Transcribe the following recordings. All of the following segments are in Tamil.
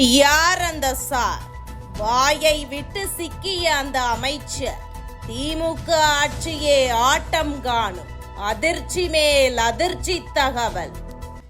யார் அந்த சார்? வாயை விட்டு சிக்கிய அந்த அமைச்சர். திமுக ஆட்சியே ஆட்டம் காணும். அதிர்ச்சி மேல் அதிர்ச்சி தகவல்.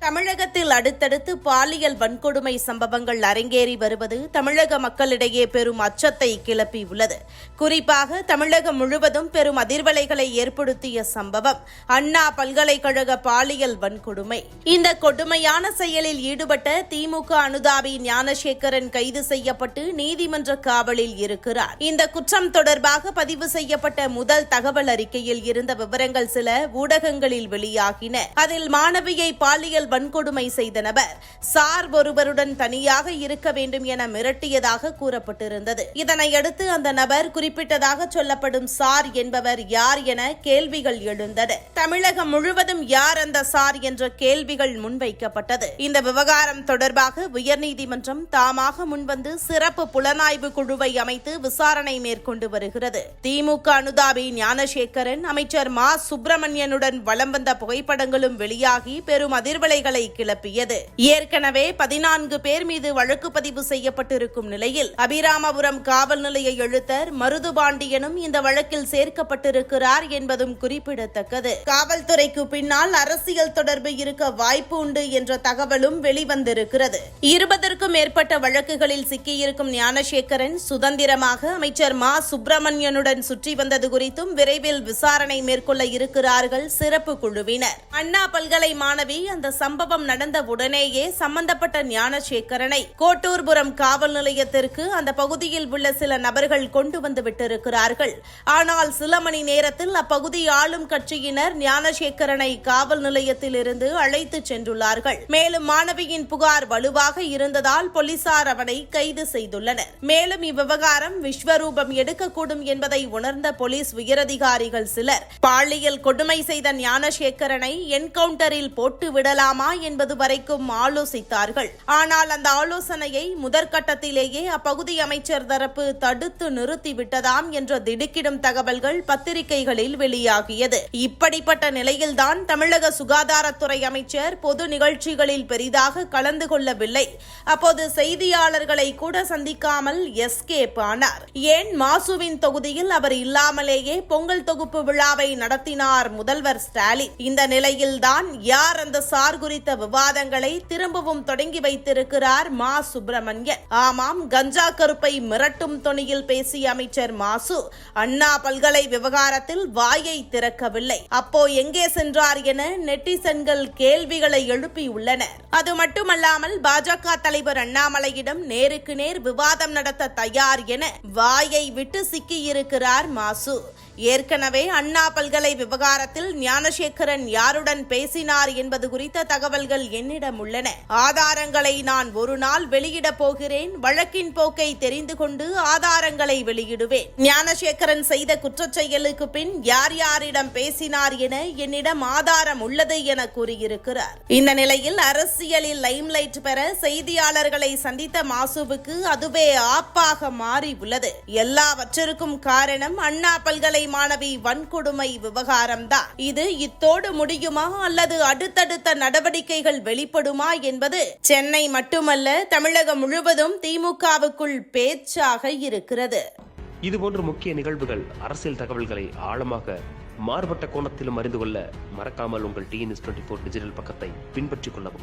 தமிழகத்தில் அடுத்தடுத்து பாலியல் வன்கொடுமை சம்பவங்கள் அரங்கேறி வருவது தமிழக மக்களிடையே பெரும் அச்சத்தை கிளப்பியுள்ளது குறிப்பாக தமிழகம் முழுவதும் பெரும் அதிர்வலைகளை ஏற்படுத்திய சம்பவம் அண்ணா பல்கலைக்கழக பாலியல் வன்கொடுமை. இந்த கொடுமையான செயலில் ஈடுபட்ட திமுக அனுதாபி ஞானசேகரன் கைது செய்யப்பட்டு நீதிமன்ற காவலில் இருக்கிறார். இந்த குற்றம் தொடர்பாக பதிவு செய்யப்பட்ட முதல் தகவல் அறிக்கையில் இருந்த விவரங்கள் சில ஊடகங்களில் வெளியாகின. அதில் மாணவியை பாலியல் வன்கொடுமை செய்த நபர். சார் ஒருவருடன் தனியாக இருக்க வேண்டும் என மிரட்டியதாக கூறப்பட்டிருந்தது. இதனையடுத்து அந்த நபர் குறிப்பிட்டதாக சொல்லப்படும் சார் என்பவர் யார் என கேள்விகள் எழுந்தது. தமிழகம் முழுவதும் யார் அந்த சார் என்ற கேள்விகள் முன்வைக்கப்பட்டது. இந்த விவகாரம் தொடர்பாக உயர்நீதிமன்றம் தாமாக முன்வந்து சிறப்பு புலனாய்வு குழுவை அமைத்து விசாரணை மேற்கொண்டு வருகிறது. திமுக அனுதாபி ஞானசேகரன் அமைச்சர் மா. சுப்பிரமணியனுடன் வலம் வந்த புகைப்படங்களும் வெளியாகி பெரும் அதிர்வலை சர்ச்சைகளை கிளப்பியது. ஏற்கனவே பதினான்கு பேர் மீது வழக்கு பதிவு செய்யப்பட்டிருக்கும் நிலையில் அபிராமபுரம் காவல் நிலைய எழுத்தர் மருதுபாண்டியனும் இந்த வழக்கில் சேர்க்கப்பட்டிருக்கிறார் என்பதும் குறிப்பிடத்தக்கது. காவல்துறைக்கு பின்னால் அரசியல் தொடர்பு இருக்க வாய்ப்பு உண்டு என்ற தகவலும் வெளிவந்திருக்கிறது. இருபதற்கும் மேற்பட்ட வழக்குகளில் சிக்கியிருக்கும் ஞானசேகரன் சுதந்திரமாக அமைச்சர் மா. சுப்பிரமணியனுடன் சுற்றி வந்தது குறித்தும் விரைவில் விசாரணை மேற்கொள்ள இருக்கிறார்கள் சிறப்பு குழுவினர். அண்ணா பல்கலை மாணவி அந்த சம்பவம் நடந்த உடனேயே சம்பந்தப்பட்ட ஞானசேகரனை கோட்டூர்புரம் காவல் நிலையத்திற்கு அந்த பகுதியில் உள்ள சில நபர்கள் கொண்டு வந்து விட்டிருக்கிறார்கள். ஆனால் சில மணி நேரத்தில் அப்பகுதி ஆளும் கட்சியினர் ஞானசேகரனை காவல் நிலையத்தில் இருந்து அழைத்து சென்றுள்ளார்கள். மேலும் மாணவியின் புகார் வலுவாக இருந்ததால் போலீசார் அவனை கைது செய்துள்ளனர். மேலும் இவ்விவகாரம் விஸ்வரூபம் எடுக்கக்கூடும் என்பதை உணர்ந்த போலீஸ் உயரதிகாரிகள் சிலர் பாலியல் கொடுமை செய்த ஞானசேகரனை என்கவுண்டரில் போட்டு விடலாம் என்பது வரைக்கும் ஆலோசித்தார்கள். ஆனால் அந்த ஆலோசனையை முதற்கட்டத்திலேயே அப்பகுதி அமைச்சர் தரப்பு தடுத்து நிறுத்திவிட்டதாம் என்ற திடுக்கிடும் தகவல்கள் பத்திரிகைகளில் வெளியாகியது. இப்படிப்பட்ட நிலையில்தான் தமிழக சுகாதாரத்துறை அமைச்சர் பொது நிகழ்ச்சிகளில் பெரிதாக கலந்து கொள்ளவில்லை. அப்போது செய்தியாளர்களை கூட சந்திக்காமல் எஸ்கேப் ஆனார் ஏன் மாசுவின் தொகுதியில் அவர் இல்லாமலேயே பொங்கல் தொகுப்பு விழாவை நடத்தினார் முதல்வர் ஸ்டாலின். இந்த நிலையில்தான் யார் அந்த சார்கு குறித்த விவாதங்களை திரும்பவும் தொடங்கி வைத்திருக்கிறார் மா சுப்பிரமணியன். ஆமாம் கஞ்சா கருப்பை மிரட்டும் துணியில் பேசிய அமைச்சர் மாசு அண்ணா பல்கலை விவகாரத்தில் வாயை திறக்கவில்லை. அப்போ எங்கே சென்றார் என நெட்டிசன்கள் கேள்விகளை எழுப்பியுள்ளனர் அது மட்டுமல்லாமல் பாஜக தலைவர் அண்ணாமலையிடம் நேருக்கு நேர் விவாதம் நடத்த தயார் என வாயை விட்டு சிக்கியிருக்கிறார் மாசு. ஏற்கனவே அண்ணா பல்கலை விவகாரத்தில் ஞானசேகரன் யாருடன் பேசினார் என்பது குறித்த தகவல்கள் என்னிடம் உள்ளன. ஆதாரங்களை நான் ஒரு நாள் வெளியிடப் போகிறேன். வழக்கின் போக்கை தெரிந்து கொண்டு ஆதாரங்களை வெளியிடுவேன். ஞானசேகரன் செய்த குற்றச்செயலுக்கு பின் யார் யாரிடம் பேசினார் என என்னிடம் ஆதாரம் உள்ளது என கூறியிருக்கிறார். இந்த நிலையில் அரசியலில் லைம்லைட் பெற செய்தியாளர்களை சந்தித்த மாசுவுக்கு அதுவே ஆப்பாக மாறி உள்ளது. எல்லாவற்றிற்கும் காரணம் அண்ணா பல்கலை மாணவி வன்கொடுமை விவகாரம்தான். இது இத்தோடு முடியுமா அல்லது அடுத்தடுத்த நடவடிக்கைகள் வெளிப்படுமா என்பது சென்னை மட்டுமல்ல தமிழகம் முழுவதும் திமுகவுக்குள் பேச்சாக இருக்கிறது. இதுபோன்ற முக்கிய நிகழ்வுகள் அரசியல் தகவல்களை ஆழமாக மாறுபட்ட கோணத்திலும் அறிந்து கொள்ள மறக்காமல் உங்கள் டிஎன்எஸ் டுவெண்ட்டி ஃபோர் டிஜிட்டல் பக்கத்தை பின்பற்றிக் கொள்ளவும்.